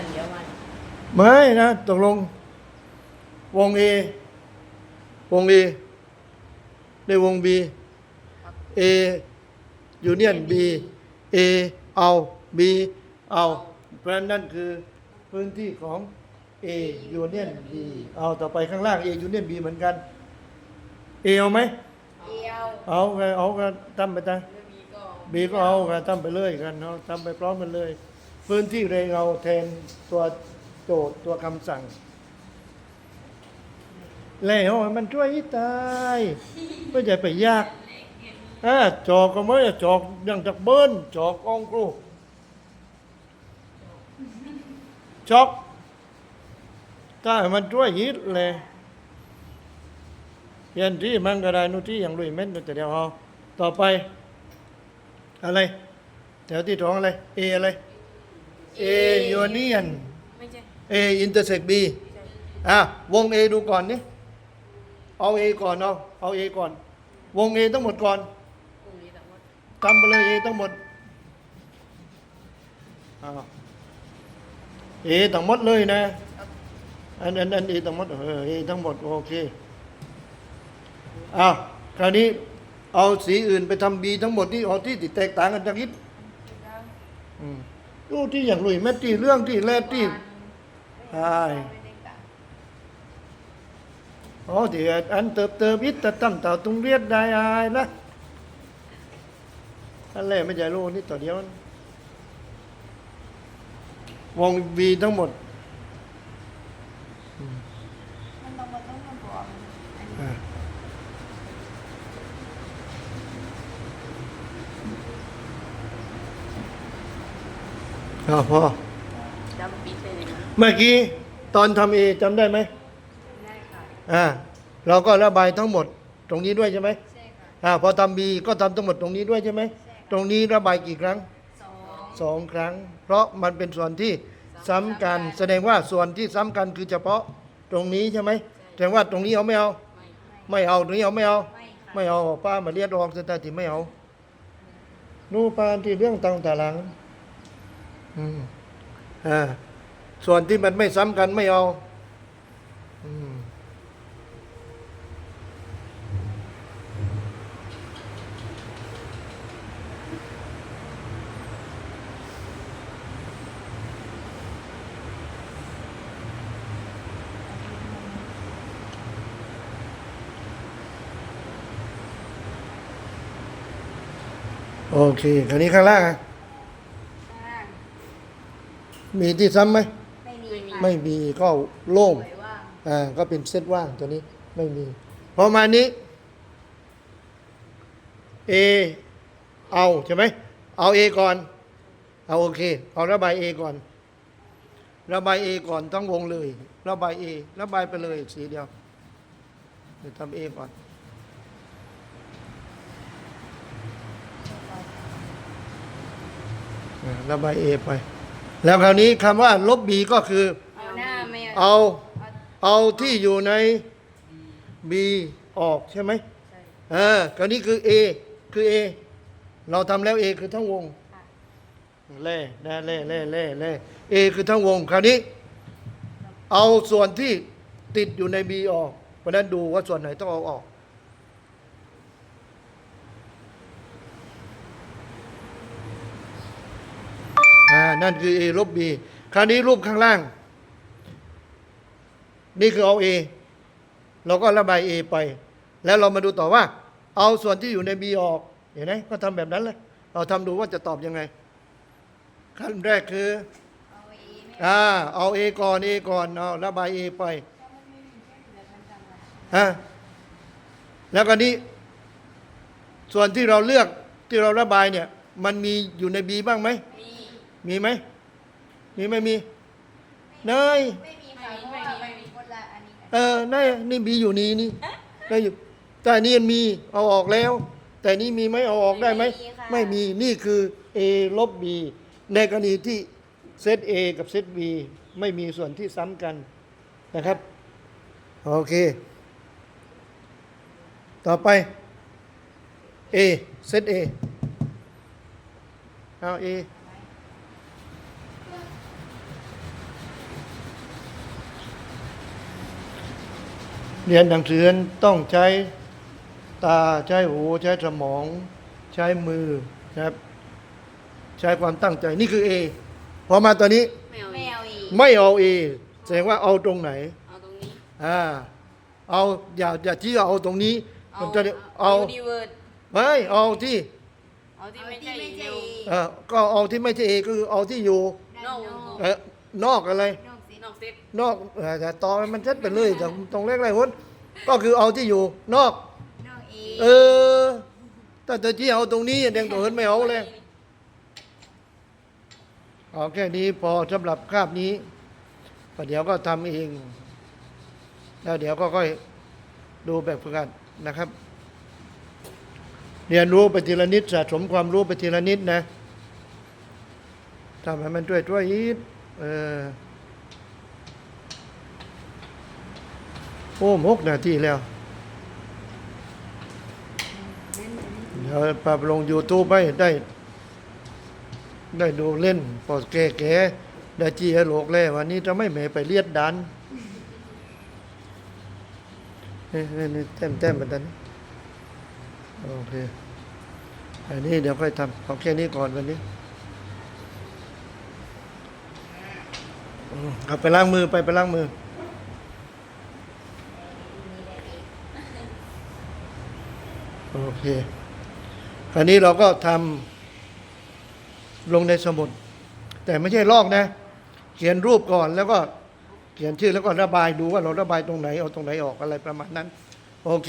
สัญญาวันไม่นะตกลง วง A วง A ในวง B A ยูเนียน B A เอา B เอาเพราะฉะนั้นนั่นคือพื้นที่ของ A ยูเนียน B เอาต่อไปข้างล่าง A ยูเนียน B เหมือนกัน A เอาไหมเดียวเอาไงเอากันตั้มไปจ้ะแล้วบีก็บีก็เอากันตั้มไปเลยกันเอาตั้มไปพร้อมกันเลย พื้นที่เรงเอาแทนตัวโจทย์ตัวคำสั่ง แล้วมันช่วยให้ตายไม่ใช่ไปยากอ่าจอกก็ไม่จอกอย่างจากเบิ้ลจอกองครูจอกถ้าให้มันช่วยยิดเลยเย็นที่มันก็ได้นู่นที่อย่างลุยเม็ดนู่นแต่เดียวเอาต่อไป อะไรแถวที่สองอะไร เออะไร เอยูเนียน ไม่ใช่ A intersect B อะวง A ดูก่อนนี่เอา A ก่อนเอาเอา A ก่อน วง A ทั้งหมดก่อนกลุ่มนี้แต่ว่า จำไปเลย A ทั้งหมดอ้าว A ทั้งหมดเลยนะ อันอันอัน A ทั้งหมดเออ A ทั้งหมด โอเคอ้าวคราวนี้เอาสีอื่นไปทำ B ทั้งหมดที่เอาที่ติดแตกต่างกันจากนิดอืม ดูที่อย่างลุยแม่ที่เรื่องที่แรกที่ใช่อ๋อ thì anh tập tập ít tập tâm tạo tung biết đại ai đó anh lẽ mới giải luôn đi tỏ điếu vòng vì ทั้งหมด มันต้องมาต้องมาบอกอันนี้ อ่า อ่าพอจำปิดเลยนะเมื่อกี้ตอนทำเอจำได้ไหมได้ค่ะอ่าเราก็ระบายทั้งหมดตรงนี้ด้วยใช่ไหมใช่ค่ะอ่าพอทำบีก็ทำทั้งหมดตรงนี้ด้วยใช่ไหมตรงนี้ระบายกี่ครั้งสองสองครั้ง เพราะมันเป็นส่วนที่ซ้ำกัน แสดงว่าส่วนที่ซ้ำกันคือเฉพาะตรงนี้ใช่ไหมแสดงว่าตรงนี้เอาไม่เอา ไม่ไม่เอาตรงนี้เอาไม่เอา ไม่ค่ะไม่เอาป้ามาเรียกรองสตาที่ไม่เอา นู่นป้าที่เรื่องตังแต่หลัง อืมอ่าส่วนที่มันไม่ซ้ำกันไม่เอาอืมโอเคคราวนี้ข้างล่างอะอ่า มีที่ซ้ำไหมไม่มีค่ะไม่มีก็โล่งสวยว่างอ่าก็เป็นเซตว่างตัวนี้ไม่มีพอมานี้ A เอาใช่ไหมเอา A ก่อนเอาโอเคเอาระบาย A ก่อน ระบาย A ก่อนต้องวงเลย ระบาย A ระบายไปเลยสีเดียวเดี๋ยวทำ A ก่อนอ่าระบาย A ไป แล้วคราวนี้คำว่าลบ B ก็คือ เอาหน้าไม่เอา เอาที่อยู่ใน B ออกใช่ไหมใช่เออคราวนี้คือ A คือ A เราทำแล้ว A คือทั้งวงค่ะเล่นะเล่เล่เล่เล่ A คือทั้งวง คราวนี้ เอาส่วนที่ติดอยู่ใน B ออก เพราะฉะนั้นดูว่าส่วนไหนต้องเอาออก นั่นคือ A ลบ B คราวนี้รูปข้างล่าง นี่คือเอา A เราก็ระบาย A ไป แล้วเรามาดูต่อว่า เอาส่วนที่อยู่ใน B ออก เห็นไหมก็ทำแบบนั้นเลยเราทำดูว่าจะตอบยังไง ขั้นแรกคือเอาเอไม่อ่าเอา A ก่อน A ก่อนเอาระบาย A ไปฮะแล้วก็นี้ ส่วนที่เราเลือกที่เราระบายเนี่ย มันมีอยู่ใน B บ้างไหมมี มีไหม มีไม่มี เนย ไม่มีค่ะเพราะว่าไม่มีคนละอันนี้กันเออนี่นี่มีอยู่นี่นี่ได้อยู่ แต่นี่มันมีเอาออกแล้ว แต่นี่มีไหมเอาออกได้ไหม ไม่มี นี่คือ A ลบ B ในกรณีที่เซต A กับเซต B ไม่มีส่วนที่ซ้ำกันนะครับ โอเค ต่อไป A เซต A เอา A เรียนหนังสือต้องใช้ตาใช้หูใช้สมอง ใช้มือนะครับ ใช้ความตั้งใจนี่คือ A พอมาตัวนี้ไม่เอาไม่อีกเอาอีกไม่เอา A แสดงว่าเอาตรงไหนเอาตรงนี้ อ่าเอาอย่าอย่าที่เอาตรงนี้เอามันจะเอาดีเวิร์ดไม่เอาที่เอาที่เอาไม่ที่ใช่ไม่อีใช่เมลอีกเออก็เอาที่ไม่ใช่ A ก็คือเอาที่อยู่ด้านนอกเออนอกอะไรนอกสิ นอกเซตนอกเอ่อแต่ต่อมันชัดไปเลยตรงตรงเลขอะไรหุ้นก็คือเอาที่อยู่นอก นอกเอเออแต่แต่ที่เอาตรงนี้แดงตัวเหินไม่เอาเลยเอาแค่นี้พอสำหรับคาบนี้ประเดี๋ยวก็ทำเอง แล้วเดี๋ยวก็ค่อยดูแบบฝึกหัดนะครับ เรียนรู้ไปทีละนิดสะสมความรู้ไปทีละนิดนะทำให้มันช่วยช่วยๆอีกเออ โอ้หกนาทีแล้ว เดี๋ยวปรับลง YouTube ให้ได้ ได้ดูเล่นพอแก่ๆได้จี้ให้โลกแล้ววันนี้จะไม่แหมไปเลียดดันนี่นี่นี่เต็มเต็มแบบนั้นโอเค อันนี้เดี๋ยวค่อยทำเอาแค่นี้ก่อนวันนี้อืมกลับไปล้างมือไปไปล้างมือ เคคราวนี้เราก็ทำลงในสมุด แต่ไม่ใช่ลอกนะ เขียนรูปก่อนแล้วก็เขียนชื่อแล้วก็ระบายดูว่าเราระบายตรงไหนเอาตรงไหนออกอะไรประมาณนั้น โอเค